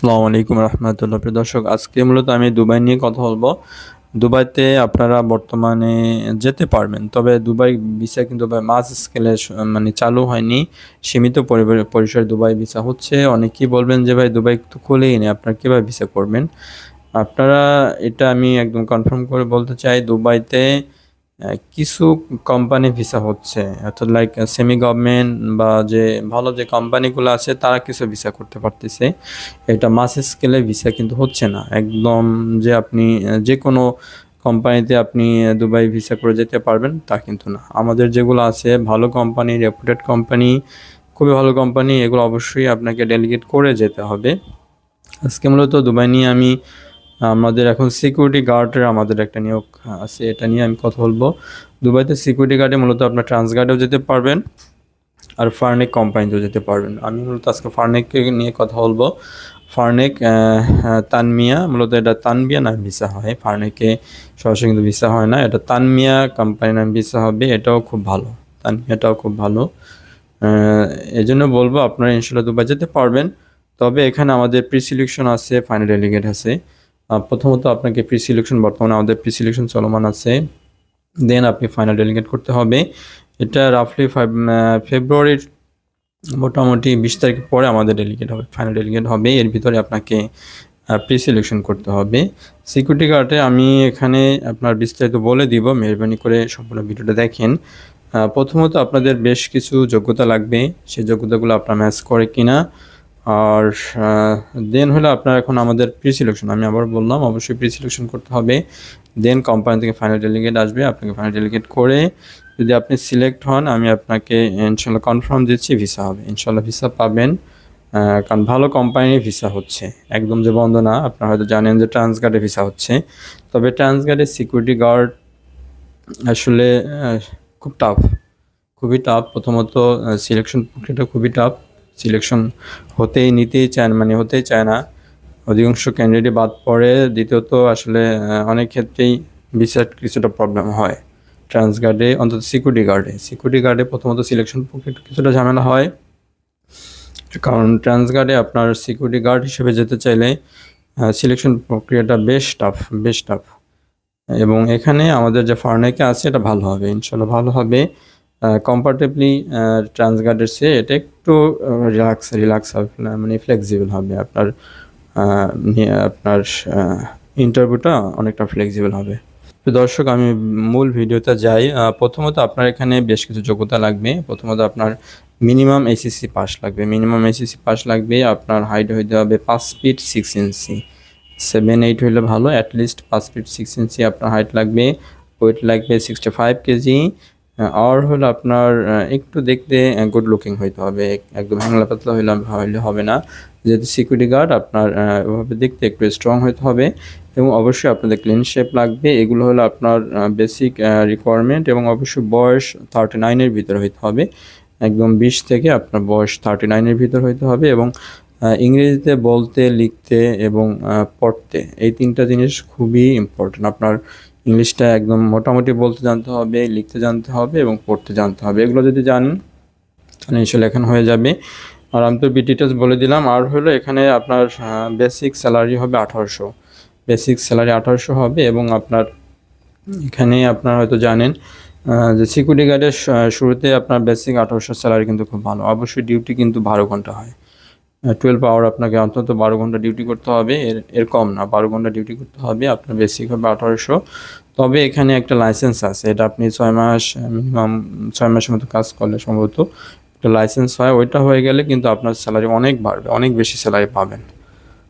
আসসালামু আলাইকুম রহমতুল্লাহ। প্রিয় দর্শক, আজকে মূলত আমি দুবাই নিয়ে কথা বলব। দুবাইতে আপনারা বর্তমানে যেতে পারবেন, তবে দুবাই ভিসা কিন্তু মাস স্কেলে মানে চালু হয়নি। সীমিত পরিসরে দুবাই ভিসা হচ্ছে। অনেকেই বলবেন যে ভাই দুবাই তো খুলেই নেই, আপনারা কীভাবে ভিসা করবেন? আপনারা এটা আমি একদম কনফার্ম করে বলতে চাই, দুবাইতে কিছু কোম্পানি ভিসা হচ্ছে। অর্থাৎ লাইক সেমি গভর্নমেন্ট বা যে ভালো যে কোম্পানিগুলো আছে, তারা কিছু ভিসা করতে পারতেছে। এটা মাস স্কেলে ভিসা কিন্তু হচ্ছে না। একদম যে আপনি যে কোনো কোম্পানিতে আপনি দুবাই ভিসা করে যেতে পারবেন, তা কিন্তু না। আমাদের যেগুলো আছে, ভালো কোম্পানি রেপুটেড কোম্পানি খুবই ভালো কোম্পানি এগুলো অবশ্যই আপনাকে ডেলিগেট করে যেতে হবে। আজকে মূলত দুবাই নিয়ে আমি আমাদের এখন সিকিউরিটি গার্ডের আমাদের একটা নিয়োগ আছে এটা নিয়ে আমি কথা বলব। দুবাইতে সিকিউরিটি গার্ডে মূলত আপনার ট্রান্সগার্ডেও যেতে পারবেন আর ফার্নেক কোম্পানিতেও যেতে পারবেন। আমি মূলত আজকে ফার্নেককে নিয়ে কথা বলব। ফার্নেক আহ, তানমিয়া মূলত এটা তানমিয়া নাম ভিসা হয়। ফার্নেকে সরাসরি কিন্তু ভিসা হয় না। এটা তানমিয়া কোম্পানি নাম ভিসা হবে এটাও খুব ভালো। তানমিয়াটাও খুব ভালো। এই জন্য বলব আপনারা ইনশাল্লাহ দুবাই যেতে পারবেন। তবে এখানে আমাদের প্রি সিলেকশন আছে ফাইনাল ডেলিগেট আছে। প্রথমত আপনাকে প্রি সিলেকশন বর্তমানে আমাদের প্রি সিলেকশন চলমান আছে। দেন আপনি ফাইনাল ডেলিগেট করতে হবে। এটা রাফলি ফেব্রুয়ারির মোটামুটি বিশ তারিখ পরে আমাদের ডেলিগেট হবে ফাইনাল ডেলিগেট হবে। এর ভিতরে আপনাকে প্রি সিলেকশন করতে হবে। সিকিউরিটি গার্ডে আমি এখানে আপনার বিস্তারিত বলে দিব, মেহরবানি করে সম্পূর্ণ ভিডিওটা দেখেন। প্রথমত আপনাদের বেশ কিছু যোগ্যতা লাগবে। সেই যোগ্যতাগুলো আপনার ম্যাচ করে কিনা আর দেন হলো আপনার এখন আমাদের প্রি সিলেকশন আমি আবার বললাম, অবশ্যই প্রি সিলেকশন করতে হবে। দেন কোম্পানি থেকে ফাইনাল ডেলিগেট আসবে, আপনাকে ফাইনাল ডেলিগেট করে যদি আপনি সিলেক্ট হন, আমি আপনাকে ইনশাল্লাহ কনফার্ম দিচ্ছি ভিসা হবে। ইনশাল্লাহ ভিসা পাবেন। কারণ ভালো কোম্পানির ভিসা হচ্ছে। একদম যে বন্ধ না, আপনারা হয়তো জানেন যে ট্রান্সগার্ডে ভিসা হচ্ছে। তবে ট্রান্সগার্ডে সিকিউরিটি গার্ড আসলে খুব টাফ খুবই টাফ প্রথমত সিলেকশন প্রক্রিয়াটা খুবই টাফ সিলেকশন হতেই নিতেই চায় মানে হতেই চায় না। অধিকাংশ ক্যান্ডিডেট বাদ পড়ে, দ্বিতীয়ত আসলে অনেক ক্ষেত্রেই ভিসার কিছুটা প্রবলেম হয়। ট্রান্সগার্ডে অন্তত সিকিউরিটি গার্ডে সিকিউরিটি গার্ডে প্রথমত সিলেকশন প্রক্রিয়া কিছুটা ঝামেলা হয়। কারণ ট্রান্সগার্ডে আপনার সিকিউরিটি গার্ড হিসেবে যেতে চাইলে সিলেকশন প্রক্রিয়াটা বেশ টাফ বেশ টাফ এবং এখানে আমাদের যে ফার্নেকে আছে, এটা ভালো হবে ইনশাল্লাহ ভালো হবে। কম্পার্টেবলি ট্রান্সগার্ডের চেয়ে এটা একটু রিল্যাক্স রিল্যাক্স হবে মানে ফ্লেক্সিবল হবে আপনার আপনার ইন্টারভিউটা অনেকটা ফ্লেক্সিবল হবে। তো দর্শক, আমি মূল ভিডিওতে যাই। প্রথমত আপনার এখানে বেশ কিছু যোগ্যতা লাগবে। প্রথমত আপনার মিনিমাম এসিসি পাস লাগবে। মিনিমাম এসিসি পাস লাগবে, আপনার হাইট হইতে হবে পাঁচ feet six inch seven eight হইলে ভালো অ্যাটলিস্ট পাঁচ ফিট সিক্স ইঞ্চি আপনার হাইট লাগবে। ওয়েট লাগবে সিক্সটি ফাইভ কেজি। আর হলো আপনার একটু দেখতে গুড লুকিং হইতে হবে একদম হ্যাংলা পাতলা হইলে হইলে হবে না। যেহেতু সিকিউরিটি গার্ড আপনার ওভাবে দেখতে একটু স্ট্রং হইতে হবে। এবং অবশ্যই আপনাদের ক্লিন শেপ লাগবে। এগুলো হলো আপনার বেসিক রিকোয়ারমেন্ট এবং অবশ্যই বয়স থার্টি নাইনের ভিতরে হইতে হবে। একদম বিশ থেকে আপনার বয়স থার্টি নাইনের ভিতর হইতে হবে এবং ইংরেজিতে বলতে, লিখতে এবং পড়তে, এই তিনটা জিনিস খুবই ইম্পর্টেন্ট আপনার ইংলিশটা একদম মোটামুটি বলতে জানতে হবে, লিখতে জানতে হবে এবং পড়তে জানতে হবে। এগুলো যদি জানেন, তাহলে ইনশাল্লাহ এখন হয়ে যাবে। আর আমি তো বি ডিটেলস বলে দিলাম। আর হলো এখানে আপনার বেসিক স্যালারি হবে আঠারোশো। বেসিক স্যালারি আঠারোশো হবে এবং আপনার, এখানে আপনার হয়তো জানেন যে সিকিউরিটি গার্ডের শুরুতে আপনার বেসিক আঠারোশো স্যালারি কিন্তু খুব ভালো। অবশ্যই ডিউটি কিন্তু বারো ঘণ্টা হয়। টুয়েলভ আওয়ার আপনাকে অন্তত বারো ঘণ্টা ডিউটি করতে হবে, এর এর কম না, বারো ঘণ্টা ডিউটি করতে হবে, আপনার বেসিক হবে আঠারোশো। তবে এখানে একটা লাইসেন্স আছে, এটা আপনি ছয় মাস মিনিমাম ছয় মাসের মতো কাজ করলে সম্ভবত একটা লাইসেন্স হয়, ওইটা হয়ে গেলে কিন্তু আপনার স্যালারি অনেক বাড়বে, অনেক বেশি স্যালারি পাবেন।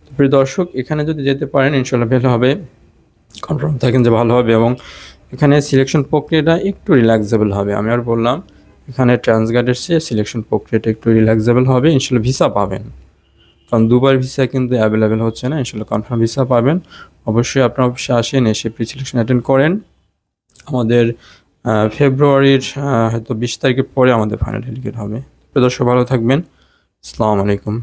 তো প্রিয় দর্শক, এখানে যদি যেতে পারেন ইনশাল্লাহ ভালো হবে কনফার্ম থাকেন যে ভালো হবে এবং এখানে সিলেকশন প্রক্রিয়াটা একটু রিল্যাক্সেবল হবে, আমি আর বললাম এখানে ট্রান্সগার্ডের চেয়ে সিলেকশন প্রক্রিয়াটা একটু রিল্যাক্সেবল হবে, ইনশাল্লাহ ভিসা পাবেন। কারণ দুবার ভিসা কিন্তু অ্যাভেলেবেল হচ্ছে না, ইনশাল্লাহ কনফার্ম ভিসা পাবেন। অবশ্যই আপনার অফিসে আসেন, এসে প্রি সিলেকশন অ্যাটেন্ড করেন। আমাদের ফেব্রুয়ারির হয়তো বিশ তারিখের পরে আমাদের ফাইনাল ডেলিগেট হবে। দর্শক, ভালো থাকবেন। আসসালামু আলাইকুম।